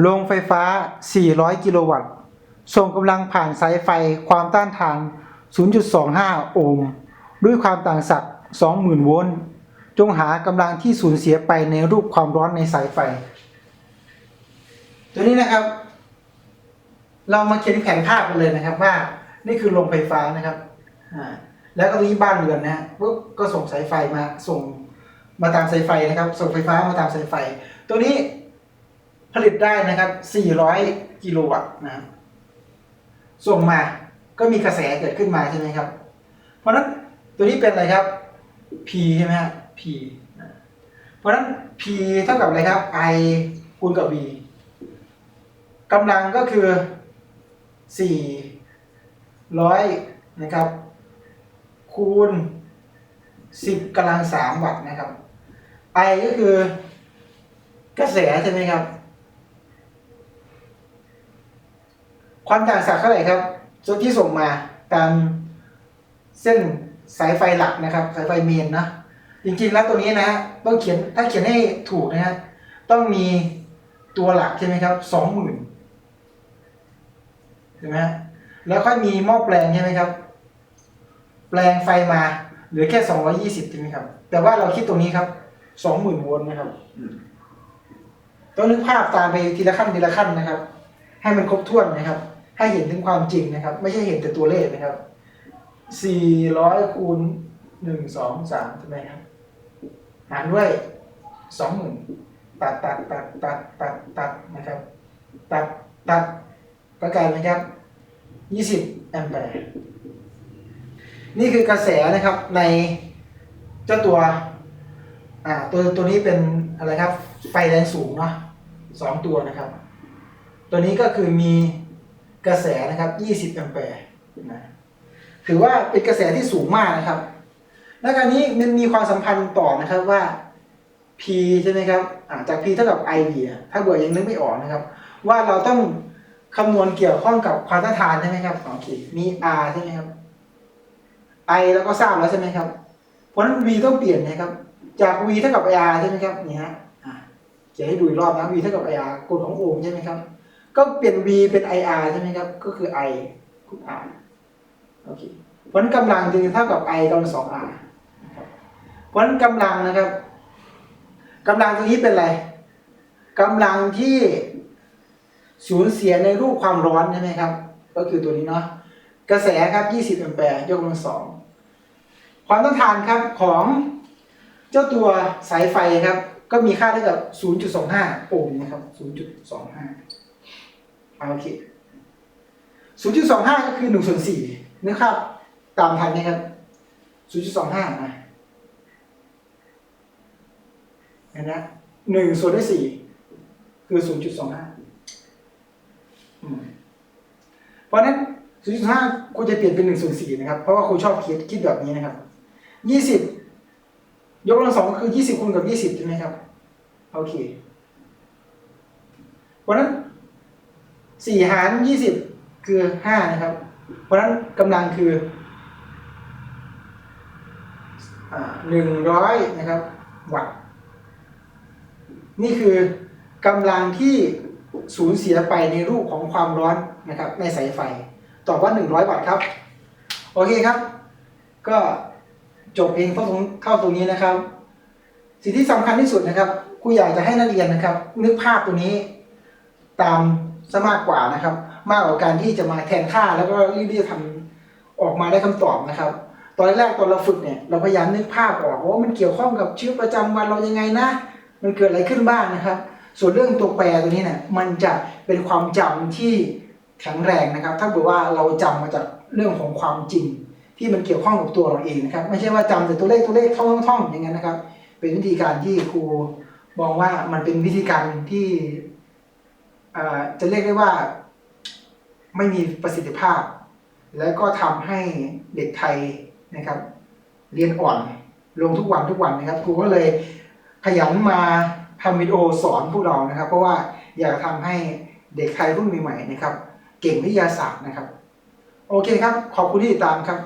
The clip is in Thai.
โรงไฟฟ้า 400 กิโลวัตต์ ส่งกำลังผ่านสายไฟความต้านทาน 0.25 โอห์ม ด้วยความต่างศักย์20,000 โวลต์ จงหากำลังที่สูญเสียไปในรูปความร้อนในสายไฟ ตัวนี้นะครับ เรามาเขียนแผนภาพกันเลยนะครับว่า นี่คือโรงไฟฟ้านะครับ แล้วก็ตรงนี้บ้านเรือนนะปุ๊บก็ส่งสายไฟมาส่งมาตามสายไฟนะครับ ส่งไฟฟ้ามาตามสายไฟ ตัวนี้ ผลิตได้นะครับ 400 กิโลวัตต์นะครับส่งมาก็มีกระแสเกิดขึ้นมาใช่ไหมครับ เพราะนั้นตัวนี้เป็นอะไรครับ P ใช่ไหมฮะ P นะเพราะฉะนั้น P เท่ากับอะไรครับ I คูณกับ V กำลังก็คือ 400 นะครับ คูณ 10กำลัง3วัตต์นะครับ I ก็คือกระแสใช่ไหมครับ ความต่างศักย์เท่าไหร่ครับส่วนที่ส่งมาตามเส้นสายไฟหลักนะครับ สายไฟเมนนะจริงๆแล้วตัวนี้นะฮะต้องเขียนถ้าเขียนให้ถูกนะฮะต้องมีตัวหลักใช่ไหมครับสองหมื่นใช่ไหมฮะแล้วค่อยมีหม้อแปลงใช่ไหมครับ แปลงไฟมาเหลือแค่สองร้อยี่สิบใช่ไหมครับ แต่ว่าเราคิดตรงนี้ครับสองหมื่นโวลต์นะครับต้องนึกภาพตามไปทีละขั้นทีละขั้นนะครับ ให้มันครบถ้วนนะครับ ให้เห็นถึงความจริงนะครับ ไม่ใช่เห็นแต่ตัวเลขนะครับสี่ร้อยคูณหนึ่งสองสามใช่ไหมครับ หารด้วยสองหมื่นตัดตัดตัดตัดตัดตัดนะครับ ตัดตัดก็กลายเป็นครับยี่สิบแอมแปร์นี่คือกระแสนะครับในเจ้าตัวอ่าตัวตัวนี้เป็นอะไรครับ ไฟแรงสูงเนาะสองตัวนะครับ ตัวนี้ก็คือมี กระแสนะครับ 20 แอมแปร์นะถือว่าเป็นกระแสที่สูงมากนะครับ และการนี้มันมีความสัมพันธ์ต่อนะครับว่า P ใช่ไหมครับจาก P เท่ากับ IV ถ้าเบื่อยังนึกไม่ออกนะครับ ว่าเราต้องคำนวณเกี่ยวข้องกับความต้านทานใช่ไหมครับโอเคมี R ใช่ไหมครับ I แล้วก็ทราบแล้วใช่ไหมครับ เพราะฉะนั้น V ต้องเปลี่ยนนะครับ จาก V เท่ากับ IR ใช่ไหมครับนี่ฮะอ่าจะให้ดูอีกรอบนะ V เท่ากับ IR กฎของโอห์มใช่ไหมครับ ก็เปลี่ยน V เป็น IR ใช่ไหมครับ ก็คือ I คูณ R โอเคเพราะฉะนั้นกำลังจึงเท่ากับ I กำลังสอง R นะครับเพราะฉะนั้นกำลังนะครับกำลังตรงนี้เป็นอะไรกำลังที่สูญเสียในรูปความร้อนใช่ไหมครับ ก็คือตัวนี้เนาะกระแสครับ 20แอมแปร์ยกกำลังสองความต้านทานครับของเจ้าตัวสายไฟครับ ก็มีค่าเท่ากับ 0.25 โอห์มนะครับ 0.25 โอเค0.25ก็คือ1ส่วน4นะครับ ตามทันไหมครับ0.25นะเห็นนะ1ส่วนด้วย4คือ0.25อืมเพราะฉะนั้น0.5ครูจะเปลี่ยนเป็น1ส่วน4นะครับ เพราะว่าครูชอบคิดคิดแบบนี้นะครับ20ยกกำลังสองก็คือ20คูณกับ20ใช่ไหมครับ โอเค เพราะนั้น 4หาร20คือ5นะครับ เพราะฉะนั้นกำลังคืออ่า100นะครับ วัตต์นี่คือกำลังที่สูญเสียไปในรูปของความร้อนนะครับ ในสายไฟ ตอบว่า 100 วัตต์ครับ โอเคครับ ก็จบเพลงเข้าตรงเข้าตรงนี้นะครับ สิ่งที่สำคัญที่สุดนะครับครูอยากจะให้นักเรียนนะครับ นึกภาพตัวนี้ตาม ซะมากกว่านะครับ มากกว่าการที่จะมาแทนค่าแล้วก็รีบๆทำออกมาได้คำตอบนะครับ ตอนแรกตอนเราฝึกเนี่ยเราพยายามนึกภาพออกว่ามันเกี่ยวข้องกับชีวิตประจำวันเรายังไงนะ มันเกิดอะไรขึ้นบ้างนะครับ ส่วนเรื่องตัวแปรตัวนี้เนี่ยมันจะเป็นความจำที่แข็งแรงนะครับ ถ้าเกิดว่าเราจำมาจากเรื่องของความจริง ที่มันเกี่ยวข้องกับตัวเราเองนะครับ ไม่ใช่ว่าจำแต่ตัวเลขตัวเลขท่องๆอย่างนั้นนะครับ เป็นวิธีการที่ครูมองว่ามันเป็นวิธีการที่ จะเรียกได้ว่าไม่มีประสิทธิภาพ และก็ทำให้เด็กไทยนะครับ เรียนอ่อนลงทุกวันทุกวันนะครับครูก็เลยขยันมาทำวิดีโอสอนพวกเรานะครับ เพราะว่าอยากทำให้เด็กไทยรุ่นใหม่ๆนะครับ เก่งวิทยาศาสตร์นะครับ โอเคครับ ขอบคุณที่ติดตามครับ